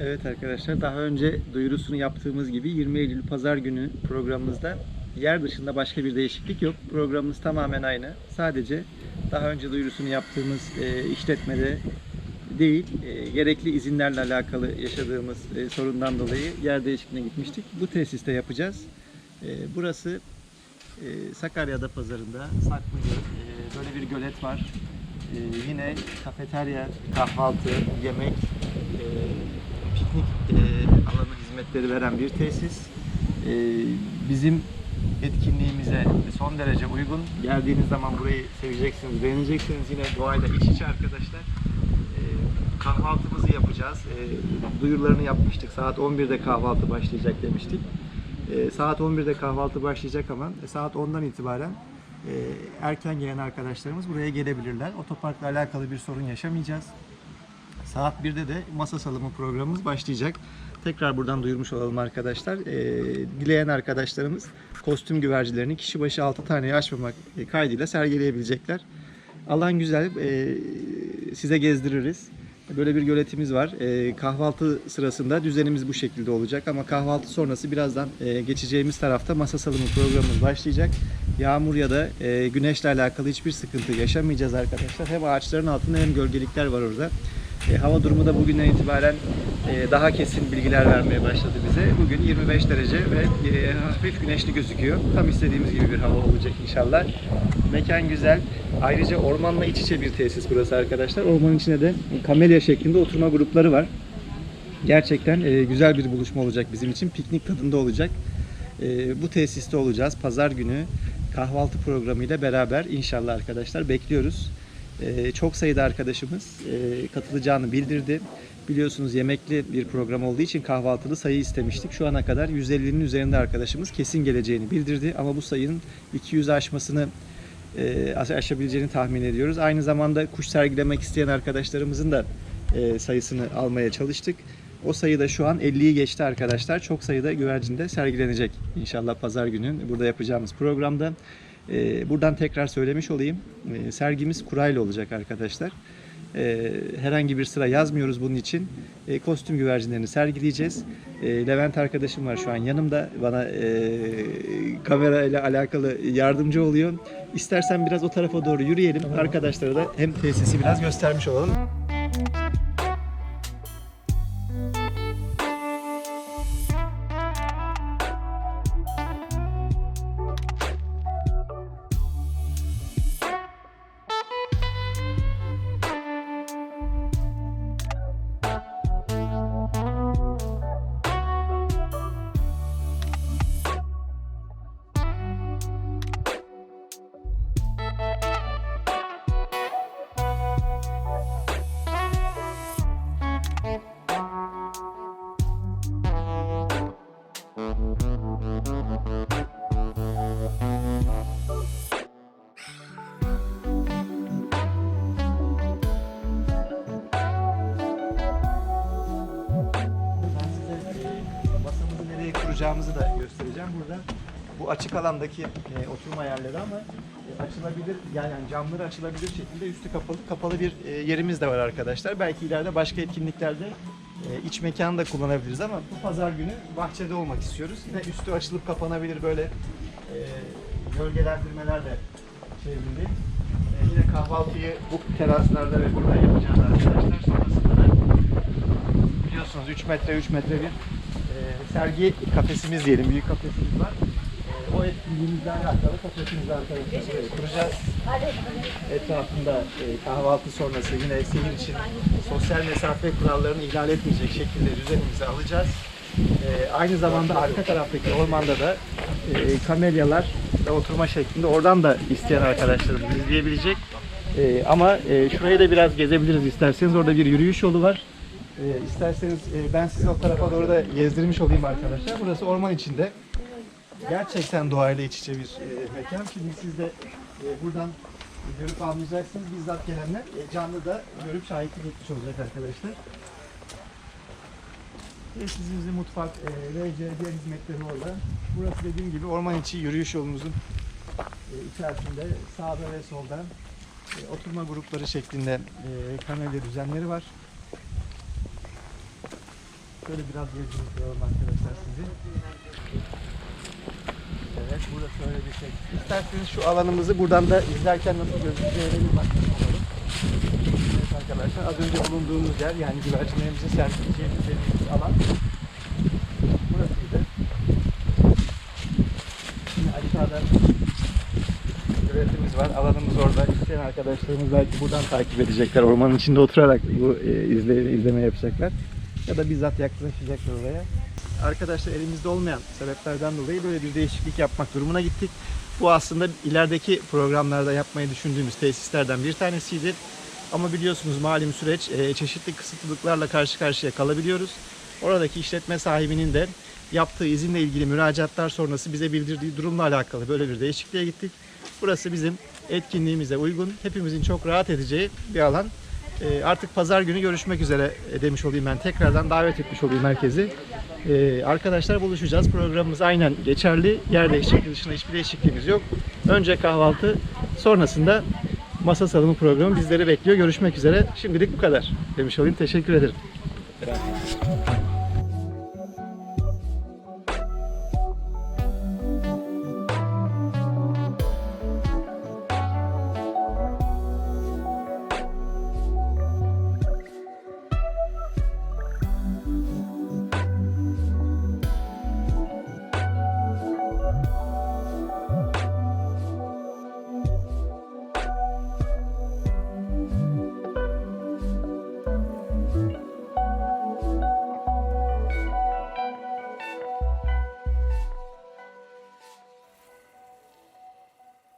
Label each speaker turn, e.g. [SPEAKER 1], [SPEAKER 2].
[SPEAKER 1] Evet arkadaşlar daha önce duyurusunu yaptığımız gibi 20 Eylül Pazar günü programımızda yer dışında başka bir değişiklik yok. Programımız tamamen aynı. Sadece daha önce duyurusunu yaptığımız e, işletmede değil, e, gerekli izinlerle alakalı yaşadığımız e, sorundan dolayı yer değişikliğine gitmiştik. Bu tesiste yapacağız. E, burası e, Sakarya'da pazarında Saklıgöl. E, böyle bir gölet var. E, yine kafeterya, kahvaltı, yemek, e, piknik e, alanı hizmetleri veren bir tesis. Bizim etkinliğimize son derece uygun. Geldiğiniz zaman burayı seveceksiniz, beğeneceksiniz. Yine doğayla iç içe arkadaşlar. Kahvaltımızı yapacağız. Duyurularını yapmıştık. Saat 11'de kahvaltı başlayacak demiştik. Saat 11'de kahvaltı başlayacak ama saat 10'dan itibaren erken gelen arkadaşlarımız buraya gelebilirler. Otoparkla alakalı bir sorun yaşamayacağız. Saat 1'de de masa salımı programımız başlayacak. Tekrar buradan duyurmuş olalım arkadaşlar. Ee, dileyen arkadaşlarımız kostüm güvercilerini kişi başı 6 taneyi aşmamak kaydıyla sergileyebilecekler. Alan güzel. Ee, size gezdiririz. Böyle bir göletimiz var. Ee, kahvaltı sırasında düzenimiz bu şekilde olacak ama kahvaltı sonrası birazdan e, geçeceğimiz tarafta masa salımı programımız başlayacak. Yağmur ya da e, güneşle alakalı hiçbir sıkıntı yaşamayacağız arkadaşlar. Hem ağaçların altında hem gölgelikler var orada. E, hava durumu da bugünden itibaren e, daha kesin bilgiler vermeye başladı bize. Bugün 25 derece ve e, hafif güneşli gözüküyor. Tam istediğimiz gibi bir hava olacak inşallah. Mekan güzel. Ayrıca ormanla iç içe bir tesis burası arkadaşlar. Ormanın içinde de kamelya şeklinde oturma grupları var. Gerçekten e, güzel bir buluşma olacak bizim için. Piknik tadında olacak. E, bu tesiste olacağız. Pazar günü kahvaltı programıyla beraber inşallah arkadaşlar bekliyoruz. Ee, çok sayıda arkadaşımız e, katılacağını bildirdi. Biliyorsunuz yemekli bir program olduğu için kahvaltılı sayı istemiştik. Şu ana kadar 150'nin üzerinde arkadaşımız kesin geleceğini bildirdi. Ama bu sayının 200 aşmasını e, aş- aşabileceğini tahmin ediyoruz. Aynı zamanda kuş sergilemek isteyen arkadaşlarımızın da e, sayısını almaya çalıştık. O sayı da şu an 50'yi geçti arkadaşlar. Çok sayıda güvercinde sergilenecek inşallah pazar günü burada yapacağımız programda. Ee, buradan tekrar söylemiş olayım. Ee, sergimiz kurayla olacak arkadaşlar. Ee, herhangi bir sıra yazmıyoruz bunun için. Kostüm güvercinlerini sergileyeceğiz. Levent arkadaşım var şu an yanımda. Bana e, kamera ile alakalı yardımcı oluyor. İstersen biraz o tarafa doğru yürüyelim. Arkadaşlara da hem tesisi biraz göstermiş olalım. Kuracağımızı da göstereceğim. Burada bu açık alandaki e, oturma yerleri ama e, açılabilir yani, yani camları açılabilir şekilde üstü kapalı kapalı bir e, yerimiz de var arkadaşlar. Belki ileride başka etkinliklerde e, iç mekan da kullanabiliriz ama bu pazar günü bahçede olmak istiyoruz. Yine üstü açılıp kapanabilir böyle e, gölgelendirmeler de çevrili. E, yine kahvaltıyı bu teraslarda ve burada yapacağız arkadaşlar. Sonrasında da biliyorsunuz 3 metre 3 metre bir sergi kafesimiz diyelim büyük kafesimiz var. E, o etkinliğimizle alakalı kafesimizi arkadaşlar kuracağız. Etrafında e, kahvaltı sonrası yine seyir için sosyal mesafe kurallarını ihlal etmeyecek şekilde düzenimizi alacağız. E, aynı zamanda arka taraftaki ormanda da e, kamelyalar ve oturma şeklinde oradan da isteyen arkadaşlarımız izleyebilecek. E, ama e, şurayı da biraz gezebiliriz isterseniz. Orada bir yürüyüş yolu var. E, isterseniz e, ben sizi o tarafa doğru da gezdirmiş olayım arkadaşlar. Burası orman içinde. Gerçekten doğayla iç içe bir e, mekan. Şimdi siz de e, buradan görüp anlayacaksınız. Bizzat gelenler e, canlı da görüp şahitlik etmiş olacak arkadaşlar. Tesisimizin mutfak, e, RC, diğer hizmetleri orada. Burası dediğim gibi orman içi yürüyüş yolumuzun e, içerisinde sağda ve solda e, oturma grupları şeklinde e, kamelya düzenleri var. Şöyle biraz gezdiriyorum arkadaşlar sizi. Evet burası öyle bir şey. İsterseniz şu alanımızı buradan da izlerken nasıl gözükeceğine bir bakmış. Evet arkadaşlar az önce bulunduğumuz yer yani güvercinlerimizi sergileyeceğimiz alan. Burasıydı. Şimdi aşağıda üretimiz var. Alanımız orada. İsteyen arkadaşlarımız belki buradan takip edecekler. Ormanın içinde oturarak bu e, izle, izleme yapacaklar. Ya da bizzat yaklaşacaklar oraya. Arkadaşlar elimizde olmayan sebeplerden dolayı böyle bir değişiklik yapmak durumuna gittik. Bu aslında ilerideki programlarda yapmayı düşündüğümüz tesislerden bir tanesiydi. Ama biliyorsunuz malum süreç e, çeşitli kısıtlılıklarla karşı karşıya kalabiliyoruz. Oradaki işletme sahibinin de yaptığı izinle ilgili müracaatlar sonrası bize bildirdiği durumla alakalı böyle bir değişikliğe gittik. Burası bizim etkinliğimize uygun, hepimizin çok rahat edeceği bir alan. E, artık pazar günü görüşmek üzere e, demiş olayım ben. Tekrardan davet etmiş olayım herkesi. E, arkadaşlar buluşacağız. Programımız aynen geçerli. Yer değişikliği dışında hiçbir değişikliğimiz yok. Önce kahvaltı, sonrasında masa salonu programı bizleri bekliyor. Görüşmek üzere. Şimdilik bu kadar demiş olayım. Teşekkür ederim.